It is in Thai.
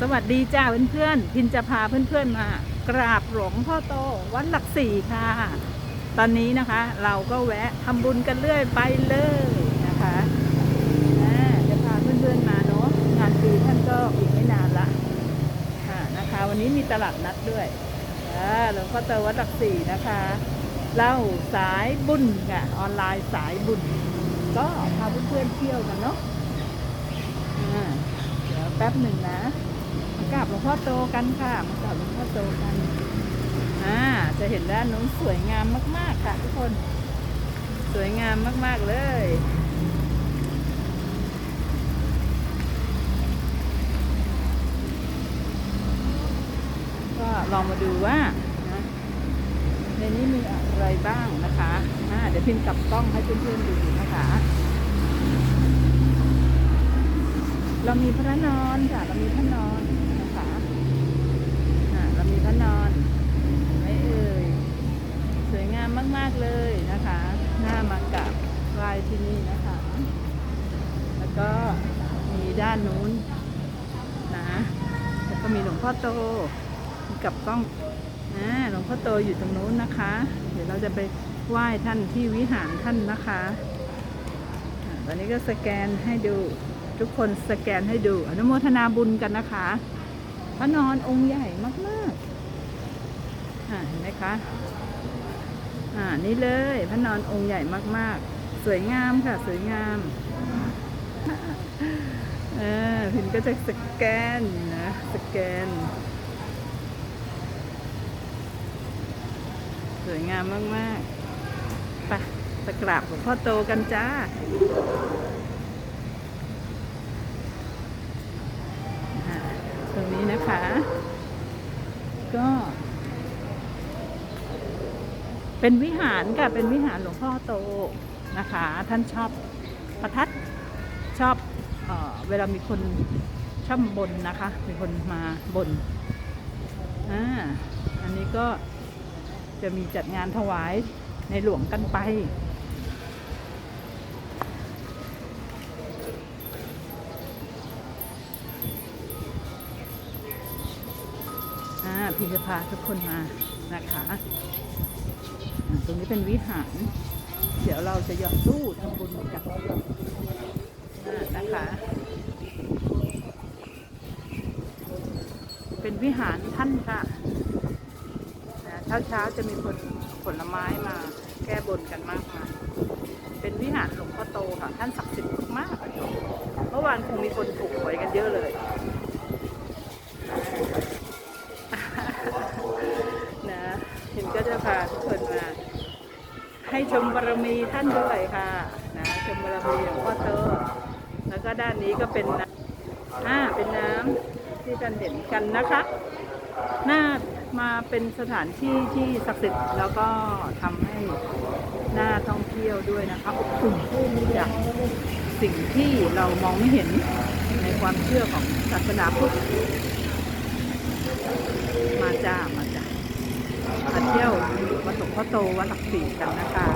สวัสดีจ้าเพื่อนๆพินจะพาเพื่อนๆมา กราบหลวงพ่อโตวัดหลักสี่ค่ะ ตอนนี้นะคะ เราก็แวะทำบุญกันเรื่อยไปเลยนะคะจะพาเพื่อนๆมาเนาะงานปีท่านก็อีกไม่นานละค่ะนะคะ วันนี้มีตลาดนัดด้วยหลวงพ่อโตวัดหลักสี่นะคะเล่าสายบุญค่ะออนไลน์สายบุญก็พาเพื่อนๆเที่ยวกันเนาะเดี๋ยวแป๊บหนึ่งนะ กราบหลวงพ่อโตกันค่ะมากราบหลวงพ่อโตกันอ่าจะเห็นด้านนู้นสวยงามมาก ๆ ค่ะ ทุกคน สวยงามมาก ๆ เลยก็ลองมาดูว่าในนี้มีอะไรบ้างนะคะอ่าเดี๋ยวพิมพ์กลับกล้องให้เพื่อนๆดูนะคะ เรามีพระนอนค่ะ เรามีพระนอนนะคะอ่าเรามีพระนอนไม่เอ่ยสวยงามมาก ๆเลยนะคะหน้ามากราบไหว้ที่นี่นะคะ แล้วก็มีด้านนู้นนะแล้วก็มีหลวงพ่อโตมีกับกล้องอ่าหลวงพ่อโตอยู่ตรงนู้นนะคะ เดี๋ยวเราจะไปไหว้ท่านที่วิหารท่านนะคะ ตอนนี้ก็สแกนให้ดู ทุกคนสแกนให้ดู อนุโมทนาบุญกันนะคะ พระนอนองค์ใหญ่มากๆอ่าเห็นไหมคะอ่านี่เลยพระนอนองค์ใหญ่มากๆ สวยงามค่ะสวยงามเออพิมก็จะสแกนนะสแกน สวยงามมากๆไปตะกราบหลวงพ่อโตกันจ้าตรงนี้นะคะ ก็ เป็นวิหารค่ะ เป็นวิหารหลวงพ่อโตนะคะ ท่านชอบประทัดชอบเออเวลามีคนชอบบนนะคะ มีคนมาบนอ่าอันนี้ก็จะมีจัดงานถวายในหลวงกันไป อ่าพิมจะพาทุกคนมานะคะ ตรงนี้เป็นวิหาร เดี๋ยวเราจะหยอดตู้ทำบุญกันนะคะ เป็นวิหารท่านค่ะเช้าเช้าๆจะมีคนผลไม้มาแก้บนกันมากมาย เป็นวิหารหลวงพ่อโตค่ะ ท่านศักดิ์สิทธิ์มากๆเมื่อวานคงมีคนถูกหวยกันเยอะเลย เห็นก็จะทุกคนมาให้ชมบารมีท่านด้วยค่ะนะชมบารมีหลวงพ่อโตแล้วก็ด้านนี้ก็เป็นน้ำอ่าเป็นน้ำที่ท่านเห็นกันนะคะน่ามาเป็นสถานที่ที่ศักดิ์สิทธิ์แล้วก็ทำให้น่าท่องเที่ยวด้วยนะคะอบอุ่นจากสิ่งที่เรามองไม่เห็นในความเชื่อของศาสนาพุทธมาจ้ามา วัดหลวงพ่อโตวัดหลักสี่กันนะคะ